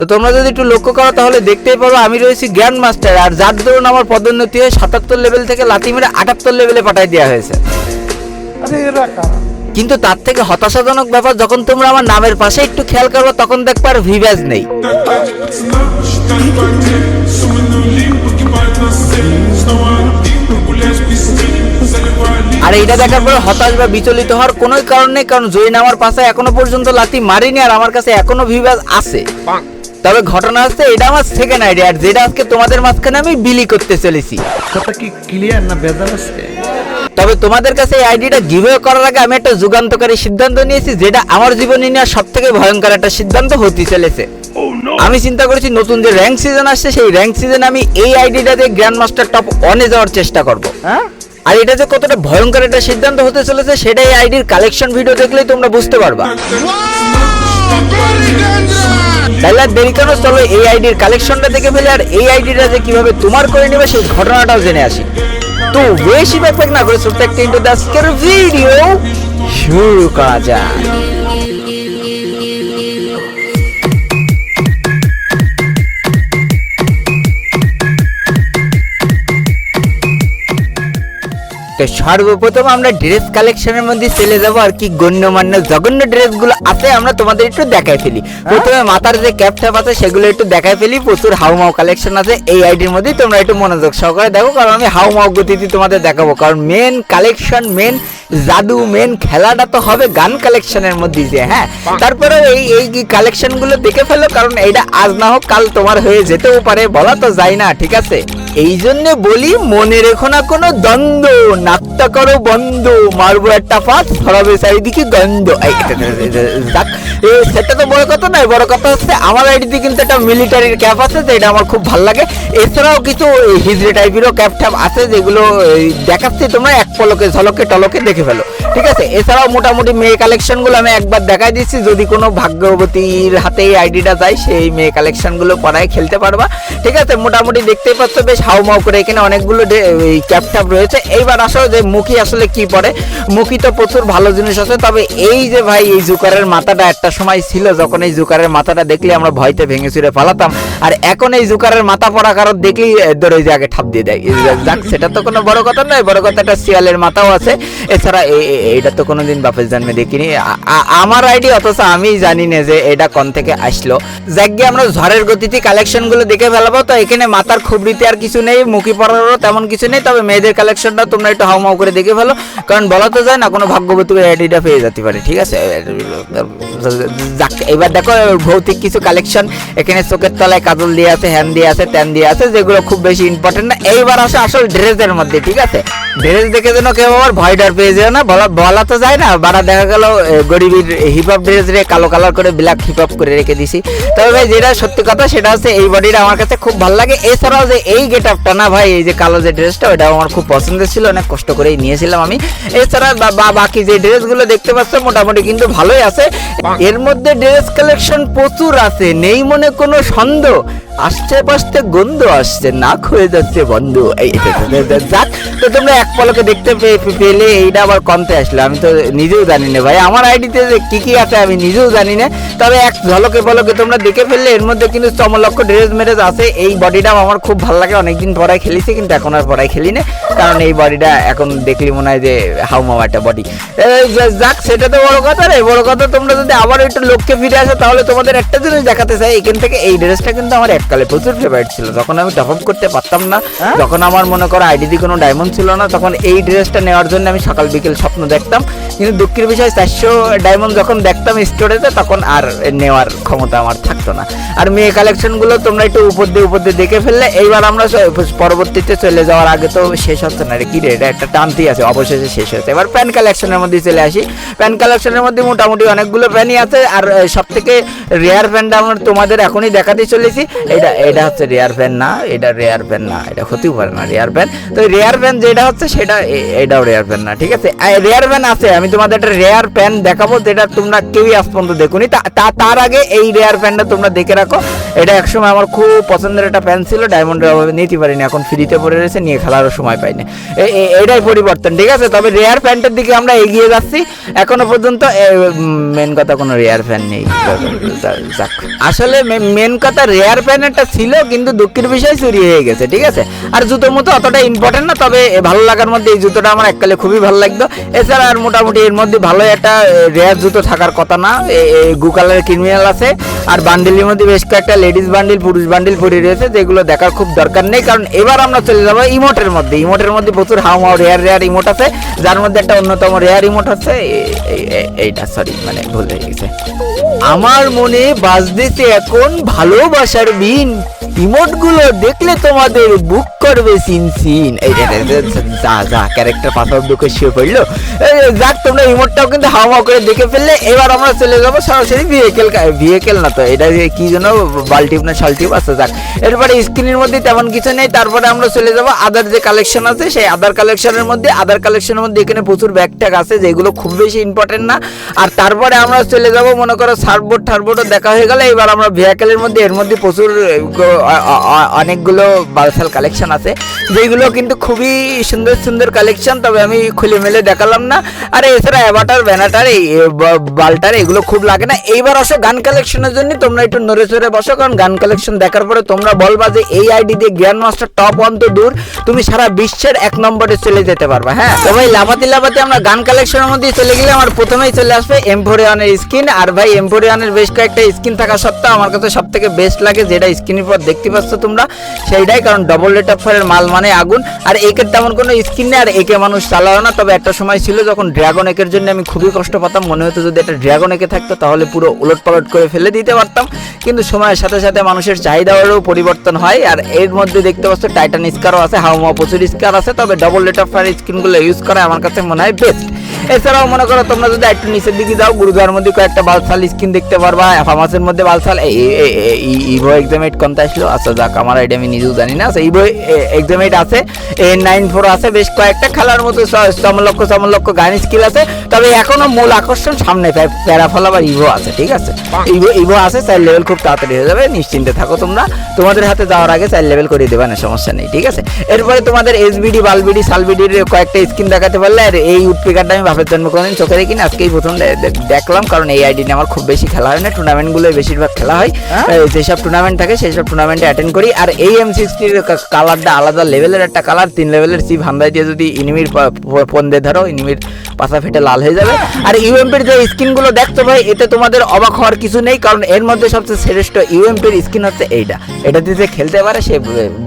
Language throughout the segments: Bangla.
তো তোমরা যদি একটু লক্ষ্য করো তাহলে দেখতেই পারো আমি রয়েছি গ্র্যান্ড মাস্টার আর যার দরুন আমার পদোন্নতি হয়ে সাতাত্তর লেভেল থেকে লাথি মেরে আটাত্তর লেভেলে পাঠাই দেওয়া হয়েছে। কিন্তু তার থেকে হতাশাজনক ব্যাপার যখন তোমরা আমার নামের পাশে একটু খেয়াল করব তখন দেখবে আর ভিভ্যাজ নেই। আর এইটা দেখার পরে হতাশ বা বিচলিত হওয়ার কোনো কারণ নেই কারণ জৈন আমার পাশে এখনও পর্যন্ত লাথি মারিনি আর আমার কাছে এখনও ভিভ্যাজ আছে। তবে ঘটনা হচ্ছে এটা আমার সেকেন্ড আইডিয়া আর যেটা আজকে তোমাদের মাঝখানে আমি বিলি করতে চলেছি। কথা কি ক্লিয়ার না বেজাল আছে? তবে তোমাদের কাছে এই আইডিটা গিভওয়ে করার আগে আমি একটা যুগান্তকারী সিদ্ধান্ত নিয়েছি যেটা আমার জীবনে নেওয়া সব থেকে ভয়ঙ্কর একটা সিদ্ধান্ত হতে চলেছে। আমি চিন্তা করেছি নতুন যে র্যাঙ্ক সিজন আসছে সেই র্যাঙ্ক সিজন আমি এই আইডিটা দিয়ে গ্র্যান্ড মাস্টার টপ অনে যাওয়ার চেষ্টা করব। হ্যাঁ? আর এটা যে কতটা ভয়ঙ্কর একটা সিদ্ধান্ত হতে চলেছে সেটা সেটাই আইডির কালেকশন ভিডিও দেখলেই তোমরা বুঝতে পারবা। তাহলে দেরি কেন? চলো এই আইডির কালেকশনটা দেখে ফেলে, আর এই আইডিটা যে কীভাবে তোমার করে নেবে সেই ঘটনাটাও জেনে আসি। তো বেশি ব্যাপক না করে ছোট্ট একটা ইন্টু আজকের ভিডিও শুরু করা যাক। তো সর্বপ্রথম আমরা ড্রেস কালেকশনের মধ্যে চলে যাব আর কি গণ্যমান্য জঘন্য ড্রেসগুলো আছে আমরা তোমাদের একটু দেখাই ফেলি। প্রথমে মাথার যে ক্যাপ ট্যাপ আছে সেগুলো একটু দেখাই ফেলি। প্রচুর হাউমাউ কালেকশন আছে এই আইডির মধ্যে তোমরা একটু মনোযোগ সহকারে দেখো কারণ আমি হাউমাউ গতিতে তোমাদের দেখাবো। কারণ মেন কালেকশন মেন জাদু মেন খেলাটা তো হবে গান কালেকশনের মধ্যে যে হ্যাঁ? তারপরে এই এই কালেকশনগুলো দেখে ফেলো কারণ এইটা আজ না হোক কাল তোমার হয়ে যেতেও পারে বলা তো যায় না ঠিক আছে? এই জন্য বলি, মনে রেখো না কোনো দ্বন্দ্ব। নাট্যা করো বন্ধ। মারবো একটা ফাঁস ছড়াবে চারিদিকে গন্ধ। সেটা তো বড় কথা নয়, বড় কথা হচ্ছে আমার আইডিতে কিন্তু একটা মিলিটারির ক্যাপ আছে, যেটা আমার খুব ভালো লাগে। এছাড়াও কিছু হিজড়ে টাইপেরও ক্যাপ ট্যাপ আছে, যেগুলো দেখাচ্ছি তোমরা, এক পলকে, ঝলকে, টলকে দেখে ফেলো। ঠিক আছে? এছাড়াও মোটামুটি মেয়ে কালেকশনগুলো আমি একবার দেখাই দিচ্ছি। যদি কোনো ভাগ্যবতীর হাতে এই আইডিটা যায়, সেই মেয়ে কালেকশনগুলো পরায় খেলতে পারবা। ঠিক আছে? মোটামুটি দেখতেই পাচ্ছ বেশ হাউমাউ করে এখানে অনেকগুলো ডে- এই ক্যাপ ট্যাপ রয়েছে। এইবার আসো যে মুখি আসলে কি পড়ে মুখী তো প্রচুর ভালো জিনিস আছে, তবে এই যে ভাই, এই জুকারের মাথাটা একটা সময় ছিল, যখন এই জুকারের মাথাটা দেখলে আমরা ভয়তে ভেঙে চুরে পালাতাম। আর এখন এই জুকারের মাথা পড়া কারণ দেখলেই ধরে যে আগে ঠাপ দিয়ে দেয়। যাক, সেটা তো কোনো বড় কথা নয়, বড় কথা একটা শিয়ালের মাথাও আছে। এছাড়া এ- এ- এইটা তো কোনোদিন বাপের জন্মে দেখিনি। আমার আইডি অথচ আমি জানি না যে এটা কোন থেকে আসলো। যাক গিয়ে আমরা ঝড়ের গতিতে কালেকশনগুলো দেখে ফেলাবো। তো এখানে মাথার খুবরিতে আর কিছু নেই, মুখি পড়ারও তেমন কিছু নেই। তবে মেয়েদের কালেকশনটা তোমরা একটু হাউমাউ করে দেখে ফেলো। কারণ বলা তো যায় না, কোনো ভাগ্যবতী আইডিটা পেয়ে যেতে পারে, ঠিক আছে? এবার দেখো, ভৌতিক কিছু কালেকশন এখানে চোখের তলায় কাজল দিয়ে আছে হ্যান্ড দিয়ে আছে ট্যান দিয়ে আছে, যেগুলো খুব বেশি ইম্পর্টেন্ট না। এইবার আসে আসল ড্রেসের মধ্যে, ঠিক আছে? ড্রেস দেখে যেন কেউ আবার ভয় ডর পেয়ে যায় না, বলা তো যায় না বাড়া দেখা গেল গরিবের হিপ হপ ড্রেস রে কালো কালার করে ব্ল্যাক হিপ হপ করে রেখে দিছি। তবে ভাই, যেটা সত্যি কথা, সেটা হচ্ছে এই বডিটা আমার কাছে খুব ভালো লাগে। এছাড়াও যে এই গেট আপটা না ভাই, এই যে কালো যে ড্রেসটা ওটা আমার খুব পছন্দের ছিল, অনেক কষ্ট করেই নিয়েছিলাম আমি। এছাড়া বা- বাকি যে ড্রেসগুলো দেখতে পাচ্ছ, মোটামুটি কিন্তু ভালোই আছে। এর মধ্যে ড্রেস কালেকশন প্রচুর আছে, নেই মনে কোনো সন্দেহ। আসছে পাশতে গন্ধ আসছে, নাক হয়ে যাচ্ছে বন্ধ। এই, যাক, তো তোমরা এক পলকে দেখতে পেলে এইটা আবার কমতে আসলো। আমি তো নিজেও জানি না ভাই। আমার আইডিতে যে কি কি আছে আমি নিজেও জানি না। তবে এক ঝলকে পলকে তোমরা দেখে ফেললে এর মধ্যে কিন্তু চমলক্ষ ড্রেস মেরেজ আছে। এই বডিটাও আমার খুব ভালো লাগে। অনেকদিন পরাই খেলেছি কিন্তু এখন আর পরাই খেলি না। কারণ এই বডিটা এখন দেখলি মনে হয় যে হাউমাও একটা বডি যাক সেটা তো বড় কথা রে। বড় কথা তোমরা যদি আবার একটু লোককে ফিরে আসো তাহলে তোমাদের একটা জিনিস দেখাতে চাই। এখান থেকে এই ড্রেসটা কিন্তু আমার এককালে প্রচুর ফেভারিট ছিল। যখন আমি টপ আপ করতে পারতাম না যখন আমার মনে করো আইডিতে কোনো ডায়মন্ড ছিল না তখন এই ড্রেসটা নেওয়ার জন্য আমি সকাল বিকেল স্বপ্ন দেখতাম। কিন্তু দুঃখের বিষয়, চারশো ডায়মন্ড যখন দেখতাম স্টোরেজে, তখন আর নেওয়ার ক্ষমতা আমার থাকতো না। আর মেয়ে কালেকশনগুলো তোমরা একটু উপর দিয়ে উপর দিয়ে দেখে ফেললে, এইবার আমরা পরবর্তীতে চলে যাওয়ার আগে তো শেষ হচ্ছে না রে, কি রে? এটা একটা টানতি আছে, অবশেষে শেষ হচ্ছে এবার প্যান কালেকশনের মধ্যে চলে আসি। প্যান কালেকশনের মধ্যে মোটামুটি অনেকগুলো প্যানই আছে, আর সব থেকে রেয়ার প্যানটা আমরা তোমাদের এখনই দেখাতে চলেছি। এটা এটা হচ্ছে রেয়ার প্যান না, এটা রেয়ার প্যান না, এটা হতেও পারে না রেয়ার প্যান তো রেয়ার প্যান যেটা হচ্ছে সেটা এ- এটাও রেয়ার প্যান না, ঠিক আছে? রেয়ার প্যান আছে, আমি তোমাদের একটা রেয়ার প্যান দেখাবো, যেটা তোমরা কেউই আজ পর্যন্ত দেখুনি। তার আগে এই রেয়ার প্যানটা তোমরা দেখে রাখো। এটা একসময় আমার খুব পছন্দের একটা প্যান ছিল ডায়মন্ডের অভাবে নিতে পারিনি, এখন ফ্রিতে পড়ে রয়েছে, নিয়ে খেলারও সময় পাইনি। এটাই পরিবর্তন, ঠিক আছে? তবে রেয়ার প্যান্টের দিকে আমরা এগিয়ে যাচ্ছি, এখনও পর্যন্ত মেন কথা কোনো রেয়ার প্যান নেই। আসলে মেন কথা রেয়ার প্যান একটা ছিল, কিন্তু দুঃখের বিষয় চুরি হয়ে গেছে, ঠিক আছে? আর জুতোর মতো অতটা ইম্পর্টেন্ট না, তবে ভালো লাগার মধ্যে এই জুতোটা আমার এককালে খুবই ভালো লাগতো। এছাড়া আর মোটামুটি এর মধ্যে ভালো একটা রেয়ার জুতো থাকার কথা না গু কালারের ক্রিমিনাল আছে, আর বান্ডিলের মধ্যে বেশ কয়েকটা লেডিস বান্ডিল, পুরুষ বান্ডিল পরে রয়েছে, যেগুলো দেখার খুব দরকার নেই, কারণ এবার আমরা চলে যাব ইমোটের মধ্যে। ইমোটের মধ্যে প্রচুর হাও মাও রেয়ার রেয়ার ইমোট আছে, যার মধ্যে একটা অন্যতম রেয়ার ইমোট আছে এইটা, সরি মানে ভুল হয়ে গেছে। আমার মনে বাজতেছে এখন ভালোবাসার বিন ইমোটগুলো দেখলে তোমাদের বুক করবে সিন সিন এই যে- যে- ক্যারেক্টার পাথর দুঃখে শুয়ে পড়ল। যাক, তোমরা ইমোটটাও কিন্তু হাওয়া করে দেখে ফেললে। এবার আমরা চলে যাব সরাসরি ভেহিকেল ভেহিকেল না তো, এটা কি যেন বাল্টিপ না শাল্টিপ আছে যাক। এরপরে স্ক্রিনের মধ্যে তেমন কিছু নেই, তারপরে আমরা চলে যাব আদার যে কালেকশন আছে, সেই আদার কালেকশনের মধ্যে। আদার কালেকশনের মধ্যে এখানে প্রচুর ব্যাগ ট্যাগ আছে, যেগুলো খুব বেশি ইম্পর্টেন্ট না। আর তারপরে আমরা চলে যাব, মনে করো সার্বোর্ড টার্বোর্ডও দেখা হয়ে গেলে। এবার আমরা ভেহিকেলের মধ্যে, এর মধ্যে প্রচুর অনেকগুলো বালসাল কালেকশন আছে। যেগুলো কিন্তু খুবই সুন্দর সুন্দর কালেকশন তবে আমি খুলে মেলে দেখালাম না। আর এছাড়া অ্যাভাটার ব্যানাটার এই বাল্টার, এগুলো খুব লাগে না। এইবার আসো গান কালেকশনের জন্য, তোমরা একটু নড়ে চড়ে বসো। কারণ গান কালেকশন দেখার পরে তোমরা বলবা যে এই আইডি দিয়ে গ্র্যান্ড মাস্টার টপ ওয়ান তো দূর, তুমি সারা বিশ্বের এক নম্বরে চলে যেতে পারবা হ্যাঁ? তো ভাই, লাফাতে লাফাতে আমরা গান কালেকশনের মধ্যে চলে গেলে আমার প্রথমেই চলে আসবে এমফোরিয়ানের স্কিন আর ভাই এমফোরিয়ানের বেশ কয়েকটা স্কিন থাকা সত্ত্বেও আমার কাছে সব থেকে বেস্ট লাগে যেটা স্কিনের পর দেখতে পাচ্ছ তোমরা, সেইটাই, কারণ ডবল রেট অফ ফায়ারের মাল মানে আগুন, আর একের তেমন কোনো স্কিন নেই, আর একে মানুষ চালাও না। তবে একটা সময় ছিল যখন ড্রাগন একের জন্য আমি খুবই কষ্ট পেতাম, মনে হতো যদি একটা ড্রাগন একে থাকতো, তাহলে পুরো উলট পালট করে ফেলে দিতে পারতাম। কিন্তু সময়ের সাথে সাথে মানুষের চাহিদারও পরিবর্তন হয় আর এর মধ্যে দেখতে পাচ্ছ টাইটান স্কারও আছে হাওমা প্রচুর স্কার আছে তবে ডবল রেট অফ ফায়ার স্কিনগুলো ইউজ করা আমার কাছে মনে হয় বেস্ট এছাড়াও মনে করো তোমরা যদি একটু নিচের দিকে যাও গুরুদুয়ার মধ্যে কয়েকটা বালসাল স্কিন দেখতে পারবা ফার্মাসের মধ্যে বালসাল ইভো এক্সামেট কোনটা আসলো? আচ্ছা যাক আমার আইডিয়া আমি নিজেও জানি না। আচ্ছা ইভো এক্সামেট আছে এ নাইন ফোর আছে বেশ কয়েকটা খেলার মতো সমলক্ষ সমলক্ষ গান স্কিল আছে তবে এখনও মূল আকর্ষণ সামনে প্যারাফল আবার ইভো আছে ঠিক আছে? ইভো ইভো আছে চার লেভেল খুব তাড়াতাড়ি হয়ে যাবে। নিশ্চিন্তে থাকো তোমরা। তোমাদের হাতে যাওয়ার আগে চার লেভেল করে দেবে না সমস্যা নেই ঠিক আছে? এরপরে তোমাদের এসবিডি বালবিডি সালবিডির কয়েকটা স্কিন দেখাতে পারলে আর এই উৎপিকারটা আমি বাপের জন্ম কোনোদিন চোখে দেখিনি আজকেই প্রথম দেখলাম কারণ এই আইডি আমার খুব বেশি খেলা হয় না টুর্নামেন্টগুলো বেশিরভাগ খেলা হয়। যেসব টুর্নামেন্ট থাকে সেই সব টুর্নামেন্টে অ্যাটেন্ড করি আর এই এম সিক্সটির কালারটা আলাদা লেভেলের একটা কালার তিন লেভেলের সি ভান্দাই দিয়ে যদি ইনিমির পন্দে ধরো ইনিমির পাশা ফেটে লাল হয়ে যাবে। আর ইউএমপির যে স্কিনগুলো দেখছ ভাই এতে তোমাদের অবাক হওয়ার কিছু নেই কারণ এর মধ্যে সবচেয়ে শ্রেষ্ঠ ইউএমপির স্কিন হচ্ছে এইটা। এটা দিয়ে খেলতে পারে, সে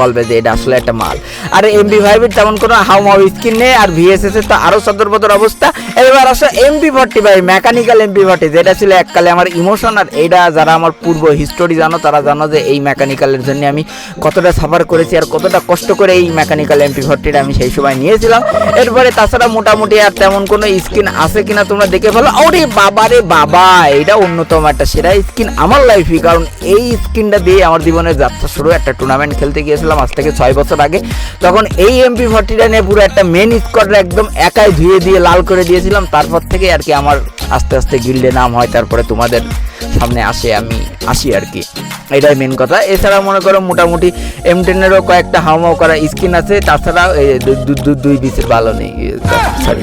বলবে যে এটা আসলে একটা মাল। আর এমবি ফাইভের তেমন কোনো হাউ মাউ স্কিন নেই, আর ভিএসএস এর তো আরও সদর বদর অবস্থা। এবার আসো এমপি ফর্টি ভাই মেকানিক্যাল এমপি ফর্টি যেটা ছিল এককালে আমার ইমোশন আর এইটা যারা আমার পূর্ব হিস্টোরি জানো, তারা জানো যে এই মেকানিক্যালের জন্য আমি কতটা সাফার করেছি, আর কতটা কষ্ট করে এই মেকানিক্যাল এমপি ফর্টিটা আমি সেই সময় নিয়েছিলাম। এরপরে তাছাড়া মোটামুটি আর তেমন কোনো স্কিন আছে কিনা তোমরা দেখে ফেলো ওরে বাবা রে বাবা, এটা অন্যতম একটা সেরা স্কিন আমার লাইফে কারণ এই স্কিনটা দিয়ে আমার জীবনের যাত্রা শুরু। একটা টুর্নামেন্ট খেলতে গিয়েছিলাম আজ থেকে ছয় বছর আগে। তখন এই এমপি ফর্টিটা নিয়ে পুরো একটা মেন স্কোয়াডটা একদম একাই ধুয়ে দিয়ে লাল করে দিয়েছিলাম। তারপর থেকে আর কি আমার আস্তে আস্তে গিল্ডে নাম হয়, তারপরে তোমাদের সামনে আসে, আমি আসি আর কি। এটাই মেন কথা। এছাড়া মনে করো মোটামুটি এম টেনেরও কয়েকটা হাওমাও করা স্কিন আছে, তাছাড়া দু- দু- দুই বিচের ভালো নেই। সরি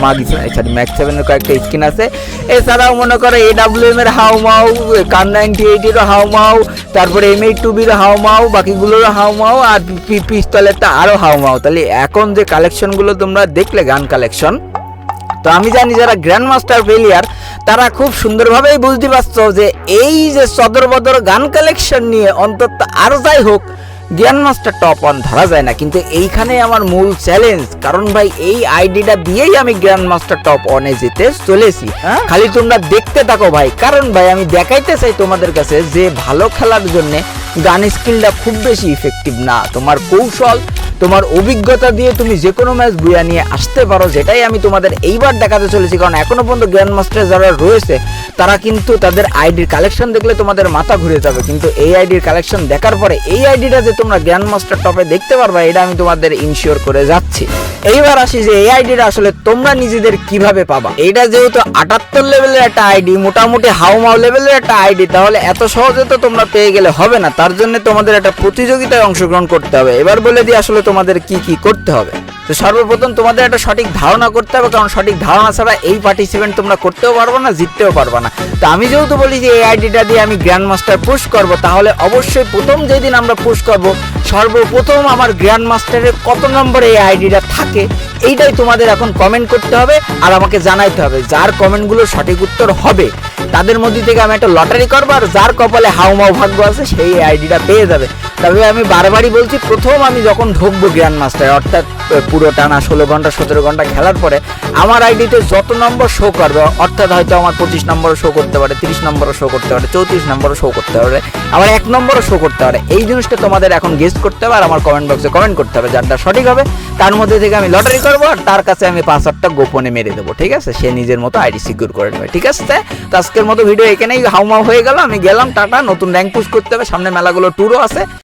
মা সরি ম্যাক্স সেভেনের কয়েকটা স্কিন আছে। এছাড়াও মনে করো এ ডাব্লিউ এম এর হাওমাও কান নাইনটি এইটেরও হাওমাও, তারপরে এম এইট টুবির হাওমাও বাকিগুলোরও হাওমাও, আর পিস্তলেরটা আরও হাওমাও। তাহলে এখন যে কালেকশনগুলো তোমরা দেখলে, গান কালেকশন তো আমি জানি যারা গ্র্যান্ড মাস্টার ফেলিয়ার তারা খুব সুন্দরভাবেই বুঝতে পারছ যে এই যে সদর বদর গান কালেকশন নিয়ে অন্তত আরও যাই হোক গ্র্যান্ড মাস্টার টপ ওয়ান ধরা যায় না। কিন্তু এইখানে আমার মূল চ্যালেঞ্জ কারণ ভাই এই আইডিটা দিয়েই আমি গ্র্যান্ড মাস্টার টপ ওয়ানে যেতে চলেছি। হ্যাঁ? খালি তোমরা দেখতে থাকো ভাই। কারণ ভাই আমি দেখাইতে চাই তোমাদের কাছে যে ভালো খেলার জন্যে গান স্কিলটা খুব বেশি ইফেক্টিভ না। তোমার কৌশল তোমার অভিজ্ঞতা দিয়ে তুমি যে কোনো ম্যাচ বুয়া নিয়ে আসতে পারো, যেটাই আমি তোমাদের এইবার দেখাতে চলেছি। কারণ এখনও পর্যন্ত গ্র্যান্ড মাস্টার যারা রয়েছে তারা কিন্তু তাদের আইডির কালেকশন দেখলে তোমাদের মাথা ঘুরে যাবে। কিন্তু এই আইডির কালেকশন দেখার পরে এই আইডিটা যে তোমরা গ্র্যান্ড মাস্টার টপে দেখতে পারবা, এটা আমি তোমাদের ইনশিওর করে যাচ্ছি। এইবার আসি যে এই আইডিটা আসলে তোমরা নিজেদের কীভাবে পাবা? এটা যেহেতু আটাত্তর লেভেলের একটা আইডি মোটামুটি হাউমাউ লেভেলের একটা আইডি তাহলে এত সহজে তো তোমরা পেয়ে গেলে হবে না। তার জন্য তোমাদের একটা প্রতিযোগিতায় অংশগ্রহণ করতে হবে। এবার বলে দিই আসলে তোমাদের কি কি করতে হবে। তো সর্বপ্রথম তোমাদের একটা সঠিক ধারণা করতে হবে, কারণ সঠিক ধারণা ছাড়া এই পার্টিসিপেন্ট তোমরা করতেও পারবে না, জিততেও পারবে না। তো আমি যেহেতু বলি যে এই আইডিটা দিয়ে আমি গ্র্যান্ড মাস্টার পুশ করব, তাহলে অবশ্যই প্রথম যেদিন আমরা পুশ করব, সর্বপ্রথম আমার গ্র্যান্ড মাস্টারের কত নম্বরে এই আইডিটা থাকে, এইটাই তোমাদের এখন কমেন্ট করতে হবে, আর আমাকে জানাইতে হবে, যার কমেন্টগুলো সঠিক উত্তর হবে। তাদের মধ্যে থেকে আমি একটা লটারি করব আর যার কপালে হাউমাউ ভাগ্য আছে সেই আইডিটা পেয়ে যাবে। তবে আমি বারবারই বলছি, প্রথম আমি যখন ঢুকবো গ্র্যান্ড মাস্টার অর্থাৎ পুরো টানা ষোলো ঘণ্টা, সতেরো ঘণ্টা খেলার পরে, আমার আইডিতে যত নম্বর শো করবে, অর্থাৎ হয়তো আমার পঁচিশ নম্বরও শো করতে পারে, তিরিশ নম্বরও শো করতে পারে, চৌত্রিশ নম্বরও শো করতে পারে আমার এক নম্বরও শো করতে পারে। এই জিনিসটা তোমাদের এখন গেস্ট করতে হবে আর আমার কমেন্ট বক্সে কমেন্ট করতে হবে যারটা সঠিক হবে। তার মধ্যে থেকে আমি লটারি করব আর তার কাছে আমি পাসওয়ার্ডটা গোপনে মেরে দেবো, ঠিক আছে? সে নিজের মতো আইডি সিকিউর করে নেবে, ঠিক আছে? আজকের মতো ভিডিও এখানেই হাউমাউ হয়ে গেল। আমি গেলাম টাটা, নতুন র্যাঙ্ক পুশ করতে হবে। সামনে মেলাগুলো ট্যুরও আছে।